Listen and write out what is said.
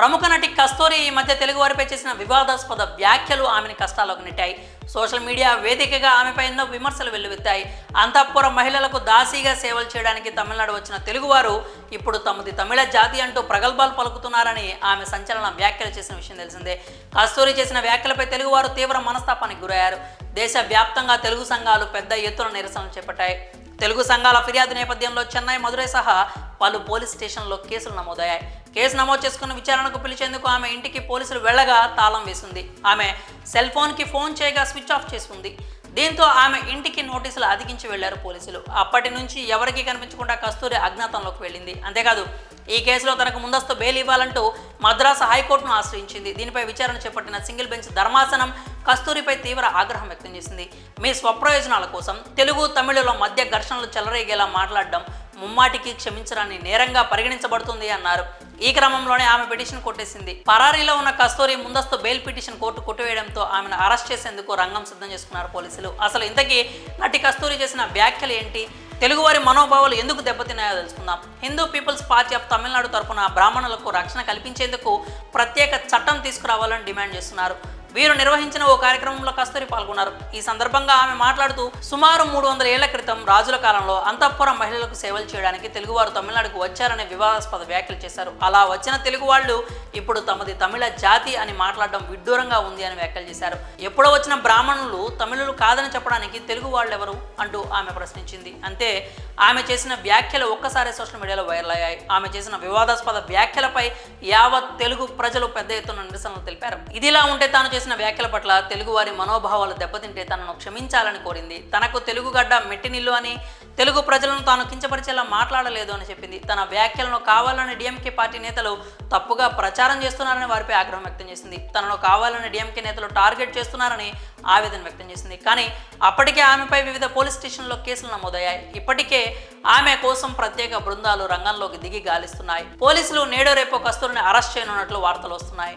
ప్రముఖ నటి కస్తూరి ఈ మధ్య తెలుగువారిపై చేసిన వివాదాస్పద వ్యాఖ్యలు ఆమెను కష్టాల్లోకి నెట్టాయి. సోషల్ మీడియా వేదికగా ఆమెపై ఎన్నో విమర్శలు వెల్లువెత్తాయి. అంతఃపుర మహిళలకు దాసీగా సేవలు చేయడానికి తమిళనాడు వచ్చిన తెలుగువారు ఇప్పుడు తమది తమిళ జాతి అంటూ ప్రగల్భాలు పలుకుతున్నారని ఆమె సంచలన వ్యాఖ్యలు చేసిన విషయం తెలిసిందే. కస్తూరి చేసిన వ్యాఖ్యలపై తెలుగువారు తీవ్ర మనస్తాపానికి గురయ్యారు. దేశవ్యాప్తంగా తెలుగు సంఘాలు పెద్ద ఎత్తున నిరసనలు చేపట్టాయి. తెలుగు సంఘాల ఫిర్యాదు నేపథ్యంలో చెన్నై మదురై సహా పలు పోలీస్ స్టేషన్లో కేసులు నమోదయ్యాయి. కేసు నమోదు చేసుకున్న విచారణకు పిలిచేందుకు ఆమె ఇంటికి పోలీసులు వెళ్ళగా తాళం వేసింది. ఆమె సెల్ ఫోన్కి ఫోన్ చేయగా స్విచ్ ఆఫ్ చేసుకుంది. దీంతో ఆమె ఇంటికి నోటీసులు అధికించి వెళ్ళారు పోలీసులు. అప్పటి నుంచి ఎవరికీ కనిపించకుండా కస్తూరి అజ్ఞాతంలోకి వెళ్ళింది. అంతేకాదు ఈ కేసులో తనకు ముందస్తు బెయిల్ ఇవ్వాలంటూ మద్రాసు హైకోర్టును ఆశ్రయించింది. దీనిపై విచారణ చేపట్టిన సింగిల్ బెంచ్ ధర్మాసనం కస్తూరిపై తీవ్ర ఆగ్రహం వ్యక్తం చేసింది. మీ స్వప్రయోజనాల కోసం తెలుగు తమిళుల మధ్య ఘర్షణలు చెలరేగేలా మాట్లాడడం ముమ్మాటికి క్షమించడాన్ని నేరంగా పరిగణించబడుతుంది అన్నారు. ఈ క్రమంలోనే ఆమె పిటిషన్ కొట్టేసింది. పరారీలో ఉన్న కస్తూరి ముందస్తు బెయిల్ పిటిషన్ కోర్టు కొట్టివేయడంతో ఆమెను అరెస్ట్ చేసేందుకు రంగం సిద్ధం చేసుకున్నారు పోలీసులు. అసలు ఇంతకీ నటి కస్తూరి చేసిన వ్యాఖ్యలు ఏంటి? తెలుగువారి మనోభావాలు ఎందుకు దెబ్బతిన్నాయో తెలుసుకుందాం. Hindu people's party of Tamil Nadu తరపున బ్రాహ్మణులకు రక్షణ కల్పించేందుకు ప్రత్యేక చట్టం తీసుకురావాలని డిమాండ్ చేస్తున్నారు. వీరు నిర్వహించిన ఓ కార్యక్రమంలో కస్తూరి పాల్గొన్నారు. ఈ సందర్భంగా ఆమె మాట్లాడుతూ సుమారు మూడు వందల ఏళ్ళ క్రితం రాజుల కాలంలో అంతఃపుర మహిళలకు సేవలు చేయడానికి తెలుగువారు తమిళనాడుకు వచ్చారనే వివాదాస్పద వ్యాఖ్యలు చేశారు. అలా వచ్చిన తెలుగు వాళ్ళు ఇప్పుడు తమది తమిళ జాతి అని మాట్లాడడం విడ్డూరంగా ఉంది అని వ్యాఖ్యలు చేశారు. ఎప్పుడో వచ్చిన బ్రాహ్మణులు తమిళులు కాదని చెప్పడానికి తెలుగు వాళ్ళు ఎవరు అంటూ ఆమె ప్రశ్నించింది. అంతే ఆమె చేసిన వ్యాఖ్యలు ఒక్కసారి సోషల్ మీడియాలో వైరల్ అయ్యాయి. ఆమె చేసిన వివాదాస్పద వ్యాఖ్యలపై యావత్ తెలుగు ప్రజలు పెద్ద ఎత్తున నిరసనలు తెలిపారు. ఇదిలా ఉంటే తాను చేసిన వ్యాఖ్యల పట్ల తెలుగు వారి మనోభావాలు దెబ్బతింటే తనను క్షమించాలని కోరింది. తనకు తెలుగు గడ్డ మెట్టినిల్లు అని తెలుగు ప్రజలను తాను కించపరిచేలా మాట్లాడలేదు అని చెప్పింది. తన వ్యాఖ్యలను కావాలని డిఎంకే పార్టీ నేతలు తప్పుగా ప్రచారం చేస్తున్నారని వారిపై ఆగ్రహం వ్యక్తం చేసింది. తనను కావాలని డిఎంకే నేతలు టార్గెట్ చేస్తున్నారని ఆవేదన వ్యక్తం చేసింది. కానీ అప్పటికే ఆమెపై వివిధ పోలీస్ స్టేషన్లో కేసులు నమోదయ్యాయి. ఇప్పటికే ఆమె కోసం ప్రత్యేక బృందాలు రంగంలోకి దిగి గాలిస్తున్నాయి. పోలీసులు నేడో రేపో కస్తూరిని అరెస్ట్ చేయనున్నట్లు వార్తలు వస్తున్నాయి.